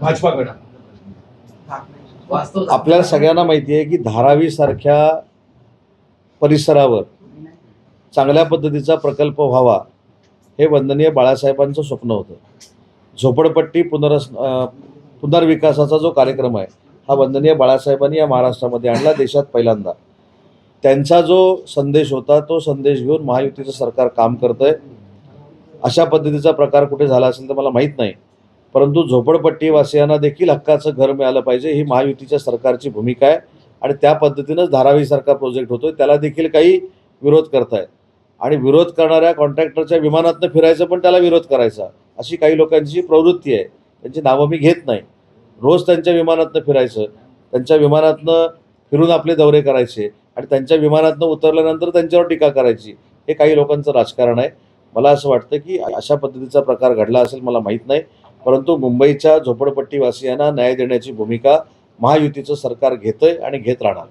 भाजपाकडे. वास्तव आपल्याला सगळ्यांना माहिती आहे की धारावी सारख्या परिसरावर चांगल्या पद्धतीचा प्रकल्प व्हावा हे वंदनीय बाळासाहेबांचं स्वप्न होतं. झोपडपट्टी पुनरस पुनर्विकासाचा जो कार्यक्रम आहे हा वंदनीय बाळासाहेबांनी या महाराष्ट्रामध्ये आणला देशात पहिल्यांदा. त्यांचा जो संदेश होता तो संदेश घेऊन महायुतीचं सरकार काम करतंय. अशा पद्धतीचा प्रकार कुठे झाला असेल तर मला माहीत नाही. परंतु झोपडपट्टीवासियांना देखील हक्काचं घर मिळालं पाहिजे. ही महायुतीच्या सरकारची भूमिका आहे आणि त्या पद्धतीनंच धारावीसारखा प्रोजेक्ट होतोय. त्याला देखील काही विरोध करतायत. आणि विरोध करणाऱ्या कॉन्ट्रॅक्टरच्या विमानातनं फिरायचं पण त्याला विरोध करायचा. अशी काही लोकांची प्रवृत्ती आहे. त्यांची नावं मी घेत नाही. रोज त्यांच्या विमानातनं फिरायचं त्यांच्या विमानातनं फिरून आपले दौरे करायचे आणि त्यांच्या विमानातनं उतरल्यानंतर त्यांच्यावर टीका करायची हे काही लोकांचं राजकारण आहे. मला असं वाटतं की अशा पद्धतीचा प्रकार घडला असेल मला माहीत नाही. परंतु मुंबईच्या झोपडपट्टीवासियांना न्याय देण्याची भूमिका महायुतीचं सरकार घेतंय आणि घेत राहणार